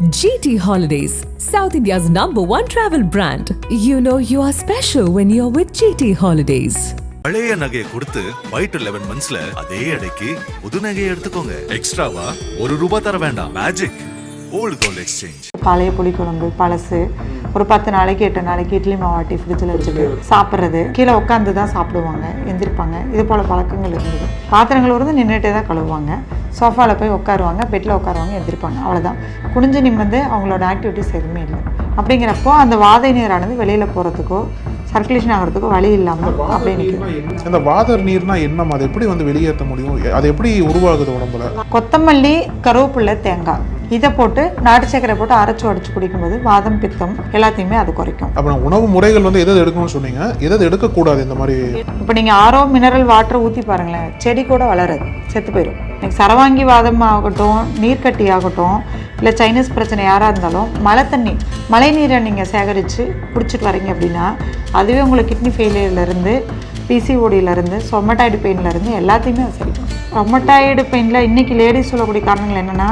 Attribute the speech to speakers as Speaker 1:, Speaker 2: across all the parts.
Speaker 1: GT Holidays, South India's number one travel brand. You know you are special when you're with GT Holidays.
Speaker 2: பழைய நகையை கொடுத்து white eleven மந்த்ஸ்ல அதே எடைக்கு புது நகையை எடுத்துக்கோங்க. எக்ஸ்ட்ராவா ஒரு ரூபாய் தர வேண்டாம். மேஜிக் ஓல்டு கோல்ட் எக்ஸ்சேஞ்ச்
Speaker 3: பழைய புளிக்குழம்பு பழசு ஒரு பத்து நாளைக்கு எட்டு நாளைக்கு இட்லி மாவாட்டி ஃப்ரிட்ஜில் வச்சுட்டு சாப்பிட்றது. கீழே உட்காந்து தான் சாப்பிடுவாங்க எந்திரிப்பாங்க. இது போல் பழக்கங்கள் இருந்தது. பாத்திரங்கள் வந்து நின்றுட்டே தான் கழுவுவாங்க. சோஃபாவில் போய் உட்காருவாங்க பெட்டில் உட்காருவாங்க எந்திரிப்பாங்க. அவ்வளோதான் குனிஞ்சு நிமிர்ந்து அவங்களோட ஆக்டிவிட்டிஸ் எதுவுமே இல்லை. அப்படிங்கிறப்போ அந்த வாதை நீரானது வெளியில் போகிறதுக்கோ சர்க்குலேஷன் ஆகிறதுக்கோ வழி இல்லாமல் நிற்குது
Speaker 4: இந்த வாதர் நீர்னா என்ன? அதை எப்படி வந்து வெளியேற்ற முடியும்? அது எப்படி உருவாகுது உடம்புல?
Speaker 3: கொத்தமல்லி கருவேப்பிலை தேங்காய். இதை போட்டு நாட்டு சர்க்கரை போட்டு அரைச்சு அடிச்சு குடிக்கும்போது வாதம் பித்தம் எல்லாத்தையுமே அது குறைக்கும்.
Speaker 4: அப்புறம் உணவு முறைகள் வந்து எதை எடுக்கணும்னு சொன்னீங்க? எதை எடுக்கக்கூடாது இந்த மாதிரி?
Speaker 3: இப்போ நீங்கள் ஆரோ மினரல் வாட்டர் ஊற்றி பாருங்களேன். செடி கூட வளராது. செத்து போயிடும் எனக்கு சரவாங்கி வாதம் ஆகட்டும் நீர்க்கட்டி ஆகட்டும் இல்லை சைனீஸ் பிரச்சனை யாராக இருந்தாலும் மழை தண்ணி மழை நீரை நீங்கள் சேகரித்து குடிச்சிட்டு வரீங்க அப்படின்னா அதுவே உங்களுக்கு கிட்னி ஃபெயிலியர்லேருந்து பிசிஓடியிலேருந்து சொமட்டாய்டு பெயின்லேருந்து எல்லாத்தையுமே சரிக்கும் சரி பெயினில் இன்றைக்கி லேடிஸ் சொல்லக்கூடிய காரணங்கள் என்னென்னா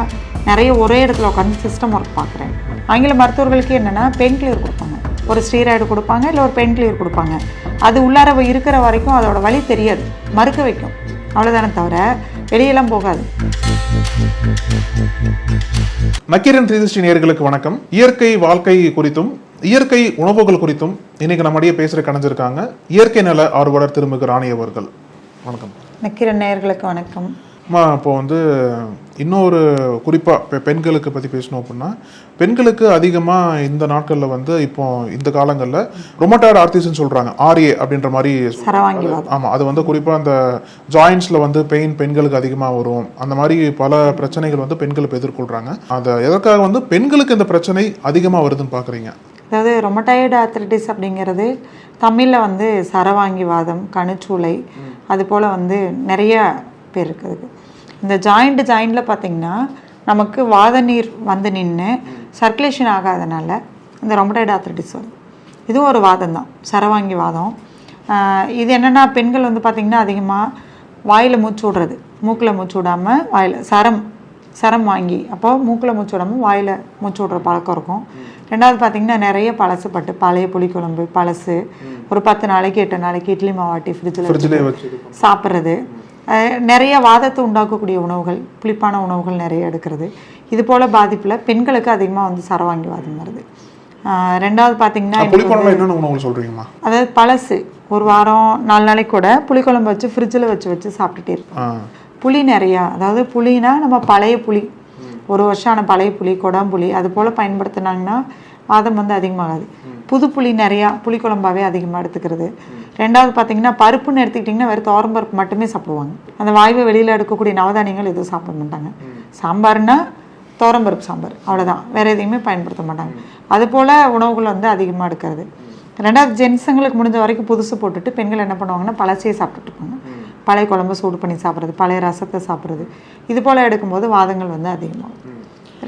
Speaker 3: நிறைய ஒரே இடத்துல உட்காந்து சிஸ்டம் ஒர்க் பார்க்குறேன் ஆங்கில மருத்துவர்களுக்கு என்னென்னா பெயின் கிளியர் கொடுப்பாங்க. ஒரு ஸ்டீராய்டு கொடுப்பாங்க இல்லை ஒரு பெயின் கிளியர் கொடுப்பாங்க. அது உள்ளார இருக்கிற வரைக்கும் அதோட வலி தெரியாது. மறுக்க வைக்கும். அவ்வளோதானே தவிர வெளியெல்லாம் போகாது.
Speaker 4: நக்கீரன் த்ரீ சிக்ஸ்டி நேயர்களுக்கு வணக்கம். இயற்கை வாழ்க்கை குறித்தும் இயற்கை உணவுகள் குறித்தும் இன்னைக்கு நம்மடியே பேசுற கணைஞ்சிருக்காங்க இயற்கை நல ஆர்வலர் திருமிகு ராணி அவர்கள். வணக்கம்.
Speaker 3: நக்கிர நேயர்களுக்கு வணக்கம்.
Speaker 4: அம்மா இப்போ வந்து இன்னொரு குறிப்பாக இப்போ பெண்களுக்கு பற்றி பேசணும் அப்படின்னா பெண்களுக்கு அதிகமாக இந்த நாட்களில் வந்து இப்போ இந்த காலங்களில் ரொமட்டாய்டு ஆர்த்திஸ்ன்னு சொல்கிறாங்க ஆர்ஏ அப்படின்ற மாதிரி ஆமாம் அது வந்து குறிப்பாக அந்த ஜாயின்ஸில் வந்து பெயின் பெண்களுக்கு அதிகமாக வரும். அந்த மாதிரி பல பிரச்சனைகள் வந்து பெண்கள் இப்போ எதிர்கொள்கிறாங்க அதை எதற்காக வந்து பெண்களுக்கு இந்த பிரச்சனை அதிகமாக வருதுன்னு பார்க்குறீங்க
Speaker 3: அதாவது ரொமட்டாய்டு ஆர்த்ரைட்டிஸ் அப்படிங்கிறது தமிழில் வந்து சரவாங்கி வாதம் கணுச்சூளை அது போல் வந்து நிறைய பேர் இருக்குது. இந்த ஜாயிண்ட் ஜாயிண்டில் பார்த்தீங்கன்னா நமக்கு வாத நீர் வந்து நின்று சர்க்குலேஷன் ஆகாதனால இந்த ரொமட்டாய்டு ஆர்த்ரைட்டிஸ் வருது இதுவும் ஒரு வாதம் தான் சரவாங்கி வாதம். இது என்னென்னா பெண்கள் வந்து பார்த்திங்கன்னா அதிகமாக வாயில் மூச்சு விடுறது. மூக்கில் மூச்சு விடாமல் வாயில் சரம் சரம் வாங்கி அப்போ மூக்கில் மூச்சு விடாமல் வாயில் மூச்சு விடுற பழக்கம் இருக்கும். ரெண்டாவது பார்த்திங்கன்னா நிறைய பழசு பட்டு பழைய புளிக்குழம்பு பழசு ஒரு பத்து நாளைக்கு எட்டு நாளைக்கு இட்லி மாவாட்டி ஃப்ரிட்ஜில் சாப்பிட்றது. நிறைய வாதத்தை உண்டாக்கக்கூடிய உணவுகள் புளிப்பான உணவுகள் நிறைய எடுக்கிறது. இது போல் பாதிப்பில் பெண்களுக்கு அதிகமாக வந்து சரவாங்கி வாதம் வருது. ரெண்டாவது பார்த்திங்கன்னா
Speaker 4: சொல்கிறீங்கம்மா
Speaker 3: அதாவது பழசு. ஒரு வாரம் நாலு நாளைக்கு கூட புளிக்குழம்பு வச்சு ஃப்ரிட்ஜில் வச்சு வச்சு சாப்பிட்டுட்டே இருப்போம். புளி நிறையா. அதாவது புளினா நம்ம பழைய புளி. ஒரு வருஷம் ஆன பழைய புளி கொடாம்புளி அது போல் பயன்படுத்தினாங்கன்னா வாதம் வந்து அதிகமாகாது. புது புளி நிறையா புளிக்குழம்பாவே அதிகமாக எடுத்துக்கிறது. ரெண்டாவது பார்த்தீங்கன்னா பருப்புன்னு எடுத்துக்கிட்டிங்கன்னா வெறும் துவரம் பருப்பு மட்டுமே சாப்பிடுவாங்க. அந்த வாய்வை வெளியில் எடுக்கக்கூடிய நவதானியங்கள் எதுவும் சாப்பிட மாட்டாங்க. சாம்பார்னா துவரம் பருப்பு சாம்பார். அவ்வளோதான் வேறு எதையுமே பயன்படுத்த மாட்டாங்க. அதுபோல் உணவுகள் வந்து அதிகமாக எடுக்கிறது. ரெண்டாவது ஜென்ஸுங்களுக்கு முடிஞ்ச வரைக்கும் புதுசு போட்டுட்டு பெண்கள் என்ன பண்ணுவாங்கன்னா பழசையே சாப்பிட்டுட்டு இருப்பாங்க. பழைய குழம்பு சூடு பண்ணி சாப்பிட்றது பழைய ரசத்தை சாப்பிட்றது. இது போல் எடுக்கும்போது வாதங்கள் வந்து அதிகமாகும்.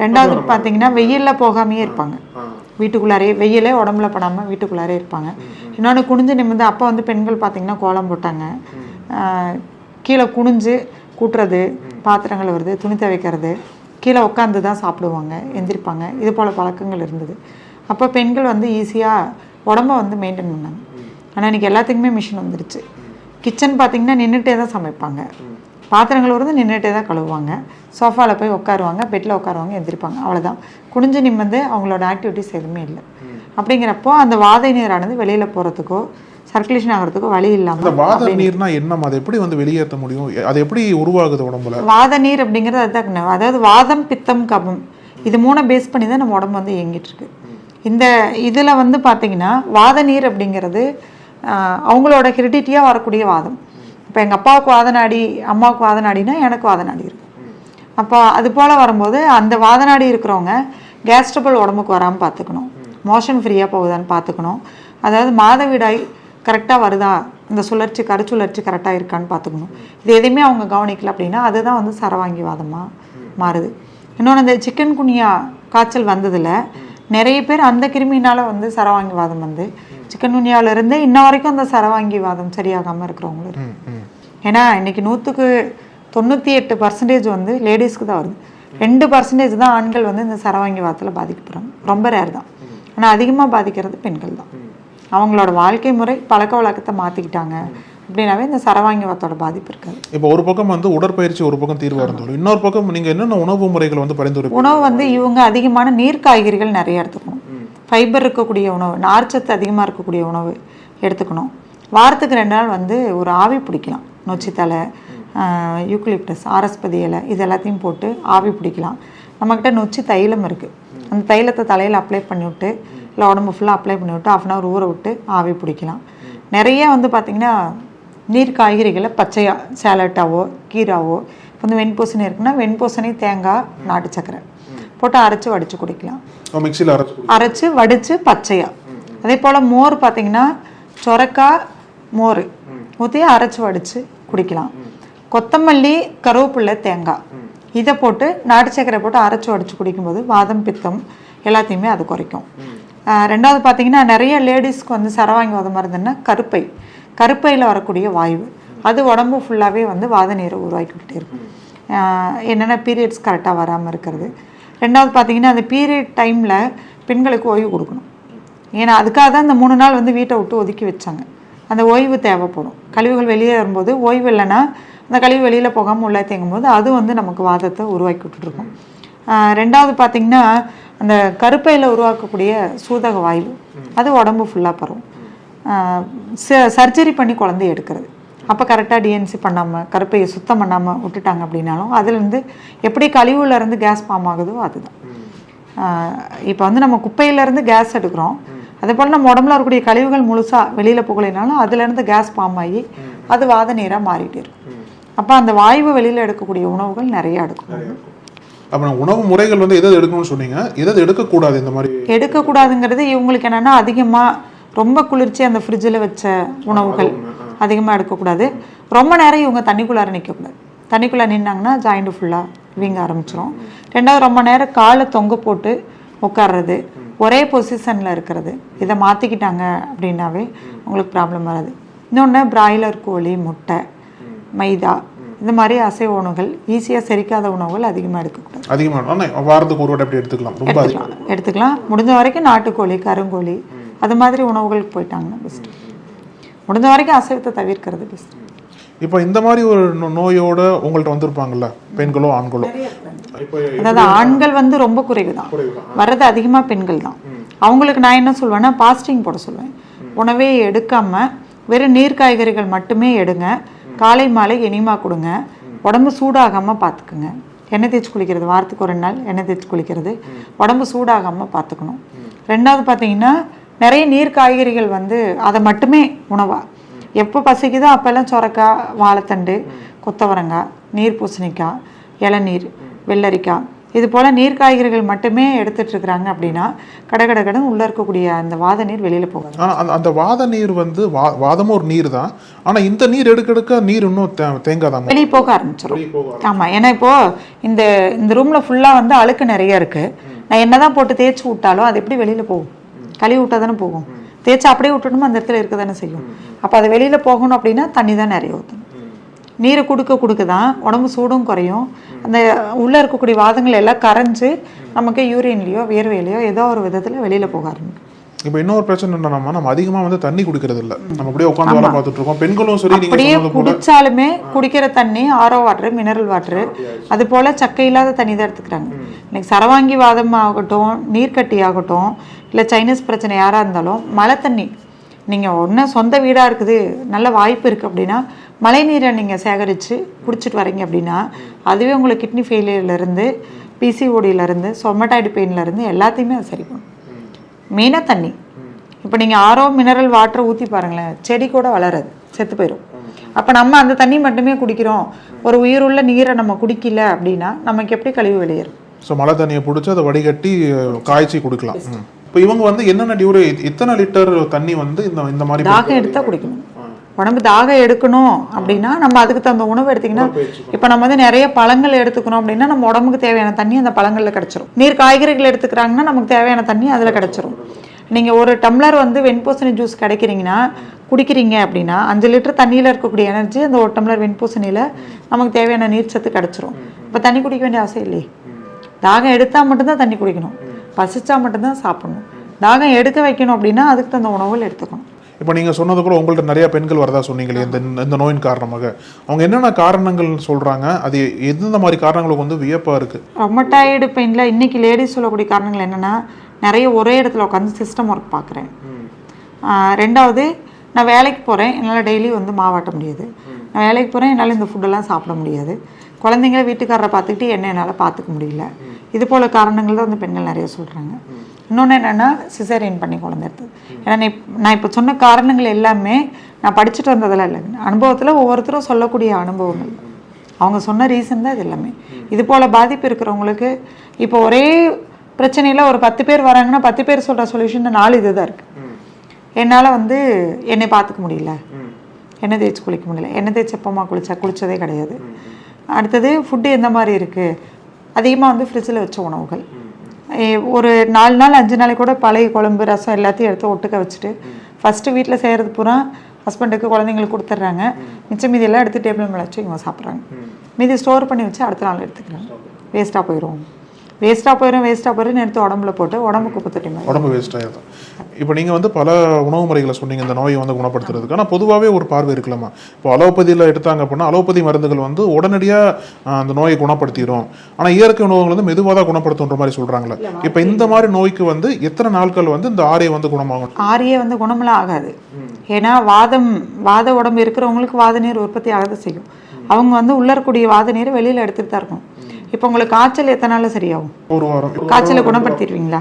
Speaker 3: ரெண்டாவது பார்த்தீங்கன்னா வெயிலில் போகாமையே இருப்பாங்க. வீட்டுக்குள்ளாரே வெயிலே உடம்புல படாமல் வீட்டுக்குள்ளாரே இருப்பாங்க. இன்னொன்று குனிஞ்சு நிமிர்ந்து அப்போ வந்து பெண்கள் பார்த்தீங்கன்னா கோலம் போட்டாங்க. கீழே குனிஞ்சு கூட்டுறது பாத்திரங்கள் வருது துணி துவைக்கிறது கீழே உட்காந்து தான் சாப்பிடுவாங்க எந்திரிப்பாங்க. இது போல் பழக்கங்கள் இருந்தது. அப்போ பெண்கள் வந்து ஈஸியாக உடம்ப வந்து மெயின்டைன் பண்ணாங்க. ஆனால் இன்றைக்கி எல்லாத்துக்குமே மிஷின் வந்துருச்சு. கிச்சன் பார்த்தீங்கன்னா நின்றுட்டே தான் சமைப்பாங்க. பாத்திரங்கள் வந்து நின்றுட்டே தான் கழுவுவாங்க. சோஃபாவில் போய் உட்காருவாங்க பெட்டில் உட்காருவாங்க எந்திரிப்பாங்க. அவ்வளோதான் குனிஞ்சு நிமிர்ந்து அவங்களோட ஆக்டிவிட்டிஸ் எதுவுமே இல்லை. அப்படிங்கிறப்போ அந்த வாதை நீரானது வெளியில் போகிறதுக்கோ சர்க்குலேஷன் ஆகிறதுக்கோ வழி இல்லாமல்
Speaker 4: வாத நீர்னா என்ன அதை எப்படி வந்து வெளியேற்ற முடியும்? அது எப்படி உருவாகுது உடம்புல?
Speaker 3: வாத நீர் அப்படிங்கிறது அதுதான் அதாவது வாதம் பித்தம் கபம். இது மூணை பேஸ் பண்ணி தான் நம்ம உடம்பு வந்து இயங்கிட்டு இருக்கு. இந்த இதில் வந்து பார்த்தீங்கன்னா வாத நீர் அப்படிங்கிறது அவங்களோட ஹெரிடிட்டியாக வரக்கூடிய வாதம். இப்போ எங்கள் அப்பாவுக்கு வாதநாடி அம்மாவுக்கு வாதநாடினா எனக்கு வாதநாடி இருக்கும் அப்போ அது போல் வரும்போது அந்த வாதநாடி இருக்கிறவங்க கேஸ் ட்ரபிள் உடம்புக்கு வராமல் பார்த்துக்கணும் மோஷன் ஃப்ரீயாக போகுதான்னு பார்த்துக்கணும் அதாவது மாதவிடாய் கரெக்டாக வருதா? இந்த சுழற்சி கருச்சுழற்சி கரெக்டாக இருக்கான்னு பார்த்துக்கணும் இது எதையுமே அவங்க கவனிக்கல அப்படின்னா அதுதான் வந்து சரவாங்கி வாதமாக மாறுது. இன்னொன்று இந்த சிக்கன் குனியா காய்ச்சல் வந்ததில் நிறைய பேர் அந்த கிருமினால வந்து சரவாங்கி வாதம் வந்து சிக்கன் குனியாவிலேருந்து இன்ன வரைக்கும் அந்த சரவாங்கி வாதம் சரியாகாமல் இருக்கிறவங்களும் இருக்கு. ஏன்னா இன்னைக்கு நூற்றுக்கு தொண்ணூற்றி எட்டு பர்சன்டேஜ் வந்து லேடிஸ்க்கு தான் வருது. ரெண்டு பர்சன்டேஜ் தான் ஆண்கள் வந்து இந்த சரவாங்கி வாதத்தில் பாதிக்கப்படுறாங்க. ரொம்ப ரேர் தான். ஆனால் அதிகமாக பாதிக்கிறது பெண்கள் தான். அவங்களோட வாழ்க்கை முறை பழக்க வழக்கத்தை மாற்றிக்கிட்டாங்க அப்படின்னாவே இந்த சரவாங்கி வாதத்தோட பாதிப்பு இருக்காது.
Speaker 4: இப்போ ஒரு பக்கம் வந்து உடற்பயிற்சி ஒரு பக்கம் தீர்வாக இருந்தாலும் இன்னொரு பக்கம் நீங்க என்னென்ன உணவு முறைகள் வந்து பரிந்துரை
Speaker 3: உணவு வந்து இவங்க அதிகமான நீர் காய்கறிகள் நிறைய எடுத்துக்கணும். ஃபைபர் இருக்கக்கூடிய உணவு நார்ச்சத்து அதிகமாக இருக்கக்கூடிய உணவு எடுத்துக்கணும். வாரத்துக்கு ரெண்டு நாள் வந்து ஒரு ஆவி பிடிக்கலாம். நொச்சித்தலை யூக்லிப்டஸ் ஆரஸ்பதி இலை இது எல்லாத்தையும் போட்டு ஆவி பிடிக்கலாம். நம்மக்கிட்ட நொச்சி தைலம் இருக்குது அந்த தைலத்தை தலையில் அப்ளை பண்ணி விட்டு இல்லை உடம்பு ஃபுல்லாக அப்ளை பண்ணி விட்டு ஆஃப் அன் ஹவர் ஊற விட்டு ஆவி பிடிக்கலாம். நிறைய வந்து பார்த்திங்கன்னா நீர் காய்கறிகளை பச்சையாக சேலட்டாவோ கீராவோ இப்போ வந்து வெண்பூசணி இருக்குன்னா வெண்பூசணி தேங்காய் நாட்டு சக்கரை. போட்டு அரைச்சி வடித்து குடிக்கலாம்.
Speaker 4: மிக்சியில் அரைச்சு
Speaker 3: வடித்து பச்சையாக அதே போல் மோர் பார்த்தீங்கன்னா சொரக்காய் மோர் ஊற்றி அரைச்சி வடித்து குடிக்கலாம். கொத்தமல்லி கருவேப்பிள்ளை தேங்காய். இதை போட்டு நாட்டு சக்கரை போட்டு அரைச்சி வடித்து குடிக்கும்போது வாதம் பித்தம் எல்லாத்தையுமே அது குறைக்கும். ரெண்டாவது பார்த்தீங்கன்னா நிறைய லேடிஸ்க்கு வந்து சரவாங்கி வாதம் மருந்துன்னா கருப்பை. கருப்பையில் வரக்கூடிய வாயு அது உடம்பு ஃபுல்லாகவே வந்து வாத நீரை உருவாக்கிக்கிட்டே இருக்கும். என்னென்ன பீரியட்ஸ் கரெக்டாக வராமல் இருக்கிறது. ரெண்டாவது பார்த்தீங்கன்னா அந்த பீரியட் டைமில் பெண்களுக்கு ஓய்வு கொடுக்கணும். ஏன்னா அதுக்காக தான் இந்த மூணு நாள் வந்து வீட்டை விட்டு ஒதுக்கி வச்சாங்க. அந்த ஓய்வு தேவைப்படும். கழிவுகள் வெளியே வரும்போது ஓய்வு இல்லைன்னா அந்த கழிவு வெளியில் போகாமல் உள்ளே தேங்கும் போது அது வந்து நமக்கு வாதத்தை உருவாக்கி விட்டுட்ருக்கும் ரெண்டாவது பார்த்தீங்கன்னா அந்த கருப்பையில் உருவாக்கக்கூடிய சூதக வாயு அது உடம்பு ஃபுல்லாக பரவும். சர்ஜரி பண்ணி குழந்தைய எடுக்கிறது. அப்போ கரெக்டாக டிஎன்சி பண்ணாமல் கருப்பையை சுத்தம் பண்ணாமல் விட்டுட்டாங்க அப்படின்னாலும் அதுலேருந்து எப்படி கழிவுல இருந்து கேஸ் ஃபார்ம் ஆகுதோ அதுதான். இப்போ வந்து நம்ம குப்பையிலேருந்து கேஸ் எடுக்கிறோம். அதே போல் நம்ம உடம்புல இருக்கக்கூடிய கழிவுகள் முழுசாக வெளியில் போகலைனாலும் அதுலேருந்து கேஸ் ஃபார்ம் ஆகி அது வாத நீராக மாறிட்டே இருக்கும். அப்போ அந்த வாயுவை வெளியில் எடுக்கக்கூடிய உணவுகள் நிறைய எடுக்கணும்
Speaker 4: அப்ப நான் உணவு முறைகள் வந்து எதை எடுக்கணும்னு சொன்னீங்க? எதை எடுக்கக்கூடாது இந்த மாதிரி?
Speaker 3: எடுக்கக்கூடாதுங்கிறது இவங்களுக்கு என்னென்னா அதிகமாக ரொம்ப குளிர்ச்சி அந்த ஃப்ரிட்ஜில் வச்ச உணவுகள் அதிகமாக எடுக்கக்கூடாது. ரொம்ப நேரம் இவங்க தண்ணிக்குள்ளார நிற்கக்கூடாது தண்ணிக்குள்ளே நின்னாங்கன்னா ஜாயிண்ட் ஃபுல்லாக வீங்க ஆரம்பிச்சிரும். ரெண்டாவது ரொம்ப நேரம் காலை தொங்க போட்டு உட்கார்றது ஒரே பொசிஷனில் இருக்கிறது. இதை மாற்றிக்கிட்டாங்க அப்படின்னாவே உங்களுக்கு ப்ராப்ளம் வராது. இன்னொன்று பிராய்லர் கோழி முட்டை மைதா இந்த மாதிரி அசைவ உணவுகள் ஈஸியாக செரிக்காத உணவுகள் அதிகமாக எடுக்கக்கூடாது.
Speaker 4: அதிகமாக வாரத்துக்கு ஒரு எடுத்துக்கலாம்.
Speaker 3: எடுத்துக்கலாம். எடுத்துக்கலாம். முடிஞ்ச வரைக்கும் நாட்டுக்கோழி கருங்கோழி அது மாதிரி உணவுகளுக்கு போயிட்டாங்கன்னா பெஸ்ட் முடிஞ்ச வரைக்கும் அசைவத்தை தவிர்க்கிறது பெஸ்ட்
Speaker 4: இப்போ இந்த மாதிரி ஒரு நோயோட உங்கள்ட்ட வந்திருப்பாங்கல்ல பெண்களோ ஆண்களோ?
Speaker 3: அதாவது ஆண்கள் வந்து ரொம்ப குறைவு தான் வர்றது அதிகமாக பெண்கள் தான் அவங்களுக்கு நான் என்ன சொல்வேன்னா பாஸ்டிங் போட சொல்லுவேன் உணவே எடுக்காம வெறும் நீர் காய்கறிகள் மட்டுமே எடுங்க. காலை மாலை இனிமா கொடுங்க. உடம்பு சூடாகாமல் பார்த்துக்குங்க எண்ணெய் தேய்ச்சி குளிக்கிறது வாரத்துக்கு ஒரு நாள் எண்ணெய் தேய்ச்சி குளிக்கிறது. உடம்பு சூடாகாமல் பார்த்துக்கணும் ரெண்டாவது பார்த்தீங்கன்னா நிறைய நீர் காய்கறிகள் வந்து அதை மட்டுமே உணவா. எப்போ பசிக்குதோ அப்போல்லாம் சொரக்காய் வாழைத்தண்டு கொத்தவரங்காய் நீர் பூசணிக்காய் இளநீர் வெள்ளரிக்காய். இது போல் நீர் காய்கறிகள் மட்டுமே எடுத்துட்டு இருக்கிறாங்க அப்படின்னா கட கட கடன் உள்ளே இருக்கக்கூடிய அந்த வாத நீர் வெளியில் போகாது.
Speaker 4: ஆனா அந்த வாத நீர் வந்து வா வாதமும் ஒரு நீர் தான். ஆனா இந்த நீர் எடுக்க எடுக்க நீர் இன்னும் தே-
Speaker 3: வெளியே போக ஆரம்பிச்சிடும் ஆமாம் ஏன்னா இப்போ இந்த இந்த ரூமில் ஃபுல்லாக வந்து அழுக்கு நிறைய இருக்கு. நான் என்னதான் போட்டு தேய்ச்சி விட்டாலும் அது எப்படி வெளியில் போகும்? கழுவி விட்டா தானே போகும் தேய்ச்சி அப்படியே விட்டுட்டோம் அந்த இடத்துல இருக்க தானே செய்யும் அப்போ அது வெளியில் போகணும் அப்படின்னா தண்ணி தான் நிறைய ஊற்றணும் நீரை கொடுக்க கொடுக்க தான் உடம்பு சூடும் குறையும். அந்த உள்ளே இருக்கக்கூடிய வாதங்கள் எல்லாம் கரைஞ்சு நமக்கு யூரின்லேயோ வேர்வையிலையோ ஏதோ ஒரு விதத்தில் வெளியில் போக ஆரம்பிக்கும்.
Speaker 4: இப்போ இன்னொரு பிரச்சனை என்னன்னா நம்ம அதிகமா வந்து தண்ணி குடிக்கிறது இல்ல. நம்ம அப்படியே உட்காந்து வேலை பார்த்துட்டு இருக்கோம். பெண்களும் சரி
Speaker 3: அப்படியே குடிச்சாலுமே குடிக்கிற தண்ணி ஆரோ வாட்டர் மினரல் வாட்டர் அது போல சக்கை இல்லாத தண்ணி தான் எடுத்துக்கிறாங்க. இன்னைக்கு சரவாங்கி வாதம் ஆகட்டும் நீர்க்கட்டி ஆகட்டும் இல்லை சைனீஸ் பிரச்சனை யாராக இருந்தாலும் மழை தண்ணி நீங்கள் ஒன்று சொந்த வீடாக இருக்குது நல்ல வாய்ப்பு இருக்குது அப்படின்னா மழை நீரை நீங்கள் சேகரித்து குடிச்சிட்டு வரீங்க அப்படின்னா அதுவே உங்களுக்கு கிட்னி ஃபெயிலியர்லேருந்து பிசிஓடியிலேருந்து சொமட்டாய்டு பெயின்லேருந்து எல்லாத்தையுமே அது சரி பண்ணும். மெயினாக தண்ணி. இப்போ நீங்கள் ஆரோ மினரல் வாட்டர் ஊற்றி பாருங்களேன் செடி கூட வளராது செத்து போயிடும் அப்போ நம்ம அந்த தண்ணி மட்டுமே குடிக்கிறோம். ஒரு உயிருள்ள நீரை நம்ம குடிக்கல அப்படின்னா நமக்கு எப்படி கழிவு வெளியேறும்?
Speaker 4: ஸோ மழை தண்ணியை பிடிச்சி அதை வடிகட்டி காய்ச்சி குடிக்கலாம். ம். இப்போ இவங்க வந்து என்னென்ன டியூரே இத்தனை லிட்டர் தண்ணி வந்து இந்த இந்த மாதிரி
Speaker 3: தாகம் எடுத்தால் குடிக்கணும்? உடம்பு தாகம் எடுக்கணும் அப்படின்னா நம்ம அதுக்கு தகுந்த உணவு எடுத்தீங்கன்னா இப்போ நம்ம வந்து நிறைய பழங்கள் எடுத்துக்கணும் அப்படின்னா நம்ம உடம்புக்கு தேவையான தண்ணி அந்த பழங்களில் கிடச்சிரும். நீர் காய்கறிகள் எடுத்துக்கிறாங்கன்னா நமக்கு தேவையான தண்ணி அதில் கிடச்சிரும். நீங்கள் ஒரு டம்ளர் வந்து வெண்பூசணி ஜூஸ் கிடைக்கிறீங்கன்னா குடிக்கிறீங்க அப்படின்னா அஞ்சு லிட்டர் தண்ணியில் இருக்கக்கூடிய எனர்ஜி அந்த ஒரு டம்ளர் வெண்பூசணியில் நமக்கு தேவையான நீர் சத்து கிடச்சிரும் இப்போ தண்ணி குடிக்க வேண்டிய அவசியம் இல்லையே. தாகம் எடுத்தால் மட்டும்தான் தண்ணி குடிக்கணும். பசிச்சா மட்டும்தான் சாப்பிடணும். தாகம் எடுக்க வைக்கணும் அப்படின்னா அதுக்கு தகுந்த உணவுகள் எடுத்துக்கணும்.
Speaker 4: இப்போ நீங்கள் சொன்னது கூட உங்கள்ட்ட நிறைய பெண்கள் வரதா சொன்னீங்களே இந்த இந்த நோயின் காரணமாக. அவங்க என்னென்ன காரணங்கள் சொல்கிறாங்க அது எந்தெந்த மாதிரி காரணங்களுக்கு வந்து வியப்பாக இருக்குது
Speaker 3: ரொமட்டாய்டு பெயினில் இன்னைக்கு லேடிஸ் சொல்லக்கூடிய காரணங்கள் என்னென்னா நிறைய ஒரே இடத்துல உட்காந்து சிஸ்டம் ஒர்க் பார்க்குறேன். ரெண்டாவது நான் வேலைக்கு போகிறேன் என்னால் டெய்லி வந்து மாவாட்ட முடியாது. நான் வேலைக்கு போகிறேன் என்னால் இந்த ஃபுட்டெல்லாம் சாப்பிட முடியாது. குழந்தைங்கள வீட்டுக்காரரை பார்த்துக்கிட்டு என்ன என்னால் பார்த்துக்க முடியல. இது போல் காரணங்கள் தான் வந்து பெண்கள் நிறைய சொல்கிறாங்க இன்னொன்று என்னென்னா சிசேரியன் பண்ணி குழந்தை எடுத்தது. ஏன்னா நான் இப்போ சொன்ன காரணங்கள் எல்லாமே நான் படிச்சுட்டு வந்ததெல்லாம் இல்லைங்க அனுபவத்தில் ஒவ்வொருத்தரும் சொல்லக்கூடிய அனுபவங்கள். அவங்க சொன்ன ரீசன் தான் இது எல்லாமே. இது போல் பாதிப்பு இருக்கிறவங்களுக்கு இப்போ ஒரே பிரச்சனையில் ஒரு பத்து பேர் வராங்கன்னா பத்து பேர் சொல்கிற சொல்யூஷன் நாலு இது தான் இருக்குது என்னால் வந்து என்னை பார்த்துக்க முடியல. எண்ணெய் தேய்ச்சி குளிக்க முடியல. எண்ணெய் தேய்ச்சி எப்பமா குளிச்சா குளிச்சதே கிடையாது. அடுத்தது ஃபுட்டு எந்த மாதிரி இருக்குது அதிகமாக வந்து ஃப்ரிட்ஜில் வச்ச உணவுகள். ஒரு நாலு நாள் அஞ்சு நாளைக்கு கூட பழைய குழம்பு ரசம் எல்லாத்தையும் எடுத்து ஒட்டுக்க வச்சுட்டு ஃபஸ்ட்டு வீட்டில் செய்கிறது பூரா ஹஸ்பண்டுக்கு குழந்தைங்களுக்கு கொடுத்துட்றாங்க மிச்சம் மீதி எல்லாம் எடுத்து டேபிள் மேலே வச்சு இவங்க சாப்பிட்றாங்க. மீதி ஸ்டோர் பண்ணி வச்சு அடுத்த நாள் எடுத்துக்கிறாங்க. வேஸ்ட்டாக போயிடும் வேஸ்ட்டாக போயிடும் வேஸ்ட்டாக போயிடும் எடுத்து உடம்புல போட்டு உடம்பு குப்பை தொட்டி மாதிரி.
Speaker 4: உடம்பு வேஸ்ட் ஆகிடும் இப்போ நீங்கள் வந்து பல உணவு முறைகளை சொன்னீங்க இந்த நோயை வந்து குணப்படுத்துறதுக்கு. ஆனால் பொதுவாகவே ஒரு பார்வை இருக்கலாமா இப்போ அலோபதியில் எடுத்தாங்க அப்படின்னா அலோபதி மருந்துகள் வந்து உடனடியாக அந்த நோயை குணப்படுத்திடும் ஆனால் இயற்கை உணவுகள் வந்து மெதுவாக தான் குணப்படுத்துன்ற மாதிரி சொல்கிறாங்களே இப்போ இந்த மாதிரி நோய்க்கு வந்து எத்தனை நாட்கள் வந்து இந்த ஆரியை வந்து குணமாகும்?
Speaker 3: ஆரியே வந்து குணமெல்லாம் ஆகாது. ஏன்னா வாதம் வாத உடம்பு இருக்கிறவங்களுக்கு வாத நீர் உற்பத்தி ஆகாத செய்யும். அவங்க வந்து உள்ள இருக்கக்கூடிய வாத நீரை வெளியில் எடுத்துட்டு தான் இருக்கும் இப்போ உங்களுக்கு காய்ச்சல் எத்தனை நாள்ல சரியாகும்?
Speaker 4: ஒரு வாரம்.
Speaker 3: காய்ச்சலை குணப்படுத்திடுவீங்களா?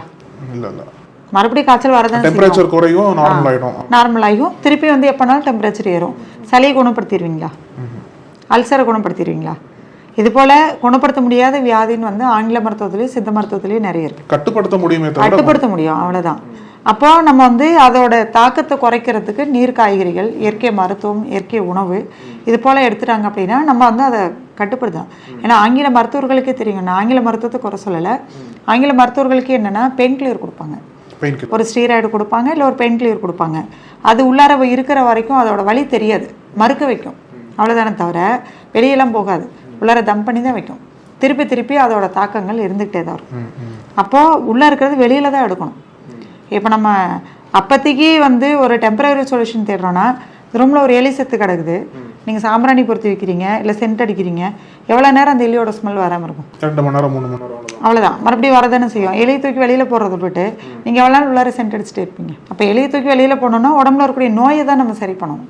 Speaker 4: இல்லை இல்லை.
Speaker 3: மறுபடியும் காய்ச்சல் வரதான்
Speaker 4: டெம்பரேச்சர் குறையும் நார்மல் ஆகிடும்
Speaker 3: நார்மல் ஆகும் திருப்பி வந்து எப்போனாலும் டெம்பரேச்சர் ஏறும். சளியை குணப்படுத்திடுவீங்களா? அல்சரை குணப்படுத்திடுவீங்களா? இது போல குணப்படுத்த முடியாத வியாதின்னு வந்து ஆங்கில மருத்துவத்திலையும் சித்த மருத்துவத்திலையும் நிறைய இருக்கு.
Speaker 4: கட்டுப்படுத்த முடியுமே
Speaker 3: கட்டுப்படுத்த முடியும். அவ்வளவுதான். அப்போ நம்ம வந்து அதோட தாக்கத்தை குறைக்கிறதுக்கு நீர் காய்கறிகள் இயற்கை மருத்துவம் இயற்கை உணவு இது போல எடுத்துட்டாங்க அப்படின்னா நம்ம வந்து அதை கட்டுப்படுத்தலாம் ஏன்னா ஆங்கில மருத்துவர்களுக்கே தெரியும். நான் ஆங்கில மருத்துவத்தை குறை சொல்லலை. ஆங்கில மருத்துவர்களுக்கு என்னன்னா பெயின் கிளியர் கொடுப்பாங்க. ஒரு ஸ்டீராய்டு கொடுப்பாங்க இல்லை ஒரு பெயின் கிளியர் கொடுப்பாங்க. அது உள்ளார இருக்கிற வரைக்கும் அதோட வலி தெரியாது. மறுக்க வைக்கும். அவ்வளோதானே தவிர வெளியெல்லாம் போகாது. உள்ளார தம் பண்ணி தான் வைக்கும். திருப்பி திருப்பி அதோட தாக்கங்கள் இருந்துகிட்டே தான் இருக்கும். அப்போது உள்ளே இருக்கிறது வெளியில தான் எடுக்கணும். இப்போ நம்ம அப்போதைக்கு வந்து ஒரு டெம்பரரி சொல்யூஷன் தேடுறோன்னா ரூமில் ஒரு எலி செத்து கிடக்குது. நீங்கள் சாம்பிராணி பொருத்தி வைக்கிறீங்க இல்லை சென்ட் அடிக்கிறீங்க எவ்வளோ நேரம் அந்த எலியோட ஸ்மெல் வராமல் இருக்கும்?
Speaker 4: ரெண்டு மணி நேரம் மூணு மணி நேரம்
Speaker 3: அவ்வளோதான் மறுபடியும் வரதானே செய்யும். எலியை தூக்கி வெளியில் போடுறத விட்டுட்டு நீங்கள் எவ்வளோ நாள் உள்ளார சென்ட் அடிச்சுட்டே இருப்பீங்க. அப்போ எலியை தூக்கி வெளியில் போனோம்னா உடம்புல இருக்கக்கூடிய நோயை தான் நம்ம சரி பண்ணணும்.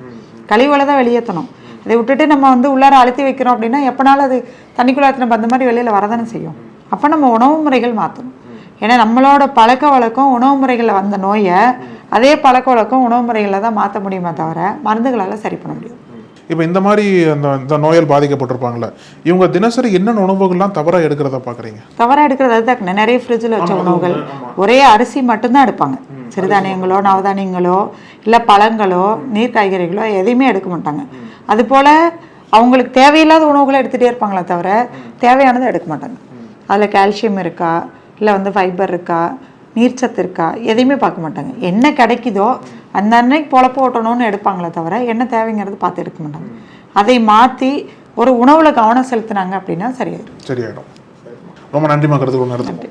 Speaker 3: கழிவுகளை தான் வெளியேற்றணும். அதை விட்டுட்டு நம்ம வந்து உள்ளார அழுத்தி வைக்கிறோம் அப்படின்னா எப்போனாலும் அது தண்ணிக்குள்ள நம்ம அந்த மாதிரி வெளியில் வரதானே செய்யும். அப்போ நம்ம உணவு முறைகள் மாற்றணும் ஏன்னா நம்மளோட பழக்க வழக்கம் உணவு முறைகளில் வந்த நோயை அதே பழக்க வழக்கம் உணவு முறைகளில் தான் மாற்ற முடியுமே தவிர மருந்துகளால் சரி பண்ண முடியும்
Speaker 4: இப்போ இந்த மாதிரி அந்த இந்த நோயால் பாதிக்கப்பட்டிருப்பாங்களே இவங்க தினசரி என்னென்ன உணவுகள்லாம் தவறாக எடுக்கிறத பார்க்குறீங்க
Speaker 3: தவறா எடுக்கிறது அதுதான் நிறைய ஃப்ரிட்ஜில் வச்ச உணவுகள். ஒரே அரிசி மட்டும்தான் எடுப்பாங்க. சிறுதானியங்களோ நவதானியங்களோ இல்லை பழங்களோ நீர் காய்கறிகளோ எதையுமே எடுக்க மாட்டாங்க. அதுபோல் அவங்களுக்கு தேவையில்லாத உணவுகளை எடுத்துகிட்டே இருப்பாங்களே தவிர தேவையானதை எடுக்க மாட்டாங்க. அதில் கால்சியம் இருக்கா இல்லை வந்து ஃபைபர் இருக்கா நீர்ச்சத்து இருக்கா எதையுமே பார்க்க மாட்டாங்க. என்ன கிடைக்குதோ அந்த அன்னைக்கு பொழப்பு ஓட்டணும்னு எடுப்பாங்களே தவிர என்ன தேவைங்கிறது பார்த்து எடுக்க மாட்டாங்க. அதை மாற்றி ஒரு உணவில் கவனம் செலுத்துனாங்க அப்படின்னா சரியாயிடும்.
Speaker 4: சரியாயிடும். ரொம்ப நன்றிமா கருத்து நேரத்துக்கு
Speaker 3: நன்றி.